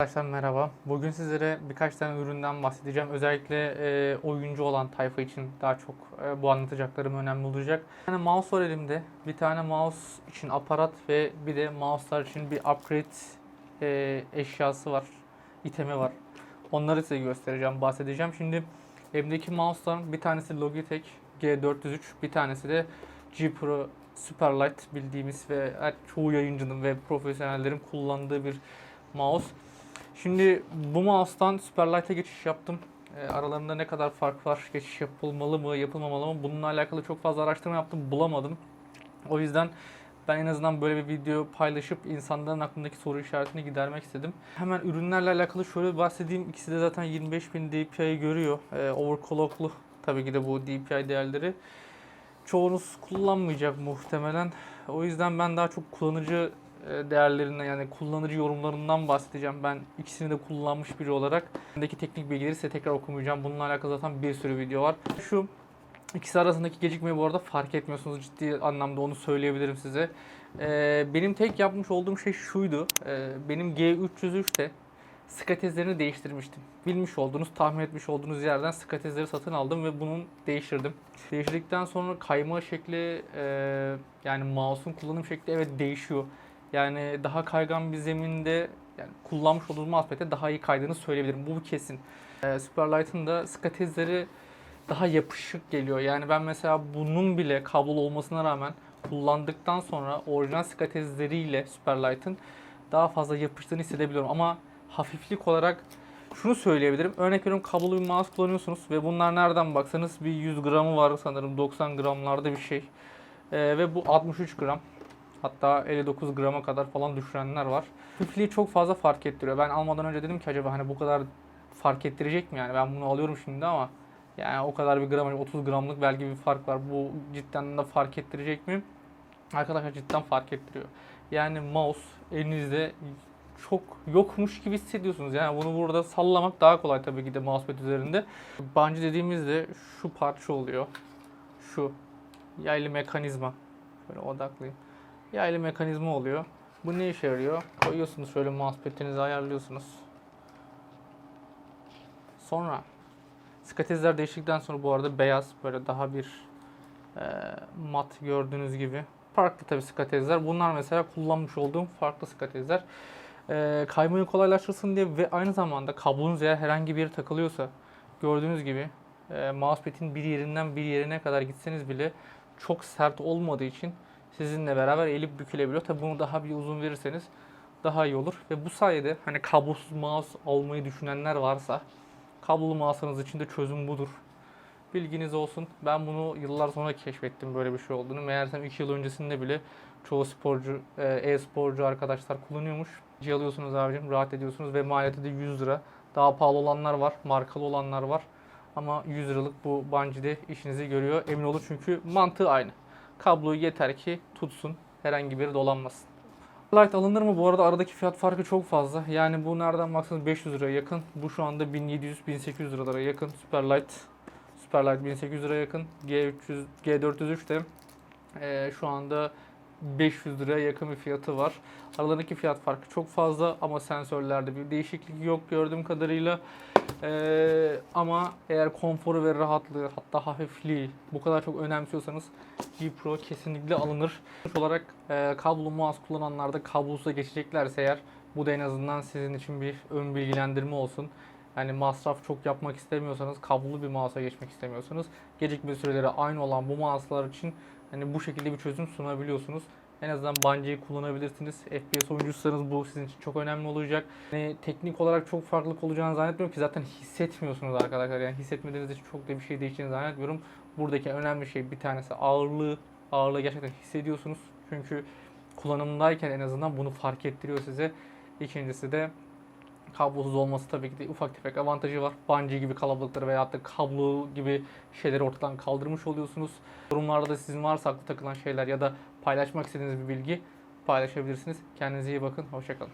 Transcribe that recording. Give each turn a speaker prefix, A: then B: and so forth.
A: Arkadaşlar merhaba. Bugün sizlere birkaç tane üründen bahsedeceğim. Özellikle e, oyuncu olan tayfa için daha çok e, bu anlatacaklarım önemli olacak. Bir tane mouse var elimde. Bir tane mouse için aparat ve bir de mouse'lar için bir upgrade e, eşyası var. itemi var. Onları size göstereceğim, bahsedeceğim. Şimdi elimdeki mouse'ların bir tanesi Logitech G403, bir tanesi de G Pro Superlight bildiğimiz ve çoğu yayıncının ve profesyonellerin kullandığı bir mouse. Şimdi bu mouse'tan Superlight'a geçiş yaptım. E, aralarında ne kadar fark var, geçiş yapılmalı mı, yapılmamalı mı? Bununla alakalı çok fazla araştırma yaptım, bulamadım. O yüzden ben en azından böyle bir video paylaşıp insanların aklındaki soru işaretini gidermek istedim. Hemen ürünlerle alakalı şöyle bahsedeyim. İkisi de zaten 25000 DPI görüyor. E, overclocklu tabii ki de bu DPI değerleri. Çoğunuz kullanmayacak muhtemelen. O yüzden ben daha çok kullanıcı değerlerinden yani kullanıcı yorumlarından bahsedeceğim. Ben ikisini de kullanmış biri olarak. Bendeki teknik bilgileri size tekrar okumayacağım. Bununla alakalı zaten bir sürü video var. Şu ikisi arasındaki gecikmeyi bu arada fark etmiyorsunuz. Ciddi anlamda onu söyleyebilirim size. E, benim tek yapmış olduğum şey şuydu. E, benim G303'te skatezlerini değiştirmiştim. Bilmiş olduğunuz, tahmin etmiş olduğunuz yerden skatezleri satın aldım ve bunun değiştirdim. Değiştirdikten sonra kayma şekli e, yani mouse'un kullanım şekli evet değişiyor. Yani daha kaygan bir zeminde yani kullanmış olduğumuz mousepad'e daha iyi kaydığını söyleyebilirim. Bu kesin. E, Superlight'ın da skatezleri daha yapışık geliyor. Yani ben mesela bunun bile kablolu olmasına rağmen kullandıktan sonra orijinal skatezleriyle Superlight'ın daha fazla yapıştığını hissedebiliyorum. Ama hafiflik olarak şunu söyleyebilirim. Örnek veriyorum kablolu bir mouse kullanıyorsunuz ve bunlar nereden baksanız bir 100 gramı var sanırım 90 gramlarda bir şey. Ee, ve bu 63 gram. Hatta 59 grama kadar falan düşürenler var. Hafifliği çok fazla fark ettiriyor. Ben almadan önce dedim ki acaba hani bu kadar fark ettirecek mi yani? Ben bunu alıyorum şimdi ama yani o kadar bir gram 30 gramlık belki bir fark var. Bu cidden de fark ettirecek mi? Arkadaşlar cidden fark ettiriyor. Yani mouse elinizde çok yokmuş gibi hissediyorsunuz. Yani bunu burada sallamak daha kolay tabii ki de mousepad üzerinde. Bungee dediğimizde şu parça oluyor. Şu yaylı mekanizma. Şöyle odaklayayım. Yaylı mekanizma oluyor. Bu ne işe yarıyor? Koyuyorsunuz şöyle mousepad'inizi ayarlıyorsunuz. Sonra skatezler değiştikten sonra bu arada beyaz böyle daha bir e, mat gördüğünüz gibi. Farklı tabii skatezler. Bunlar mesela kullanmış olduğum farklı skatezler. E, kaymayı kolaylaştırsın diye ve aynı zamanda kablonuz eğer herhangi bir yere takılıyorsa gördüğünüz gibi e, mousepad'in bir yerinden bir yerine kadar gitseniz bile çok sert olmadığı için sizinle beraber eğilip bükülebiliyor. Tabi bunu daha bir uzun verirseniz daha iyi olur. Ve bu sayede hani kablosuz mouse almayı düşünenler varsa kablolu mouse'ınız için de çözüm budur. Bilginiz olsun. Ben bunu yıllar sonra keşfettim böyle bir şey olduğunu. Meğersem 2 yıl öncesinde bile çoğu sporcu, e, e-sporcu arkadaşlar kullanıyormuş. G alıyorsunuz abicim, rahat ediyorsunuz ve maliyeti de 100 lira. Daha pahalı olanlar var, markalı olanlar var. Ama 100 liralık bu bungee işinizi görüyor. Emin olun çünkü mantığı aynı. Kabloyu yeter ki tutsun, herhangi biri dolanmasın. Light alınır mı? Bu arada aradaki fiyat farkı çok fazla. Yani bu nereden baksanız 500 liraya yakın. Bu şu anda 1700-1800 liralara yakın. Superlight Superlight 1800 liraya yakın. G300, G403 de eee, şu anda 500 liraya yakın bir fiyatı var. Aralarındaki fiyat farkı çok fazla ama sensörlerde bir değişiklik yok gördüğüm kadarıyla. Eee, ama eğer konforu ve rahatlığı hatta hafifliği bu kadar çok önemsiyorsanız G Pro kesinlikle alınır. Sonuç olarak eee kablo mouse kullananlar da kablosuza geçeceklerse eğer bu da en azından sizin için bir ön bilgilendirme olsun. Yani masraf çok yapmak istemiyorsanız, kablolu bir mouse'a geçmek istemiyorsanız gecikme süreleri aynı olan bu mouse'lar için hani bu şekilde bir çözüm sunabiliyorsunuz. En azından Bungie'yi kullanabilirsiniz. FPS oyuncuysanız bu sizin için çok önemli olacak. Yani teknik olarak çok farklılık olacağını zannetmiyorum ki zaten hissetmiyorsunuz arkadaşlar. Yani hissetmediğiniz için çok da bir şey değişeceğini zannetmiyorum. Buradaki önemli şey bir tanesi ağırlığı. Ağırlığı gerçekten hissediyorsunuz. Çünkü kullanımdayken en azından bunu fark ettiriyor size. İkincisi de kablosuz olması tabii ki de ufak tefek avantajı var. Bungee gibi kalabalıkları veya da kablo gibi şeyleri ortadan kaldırmış oluyorsunuz. Yorumlarda da sizin varsa aklı takılan şeyler ya da paylaşmak istediğiniz bir bilgi paylaşabilirsiniz. Kendinize iyi bakın. Hoşçakalın.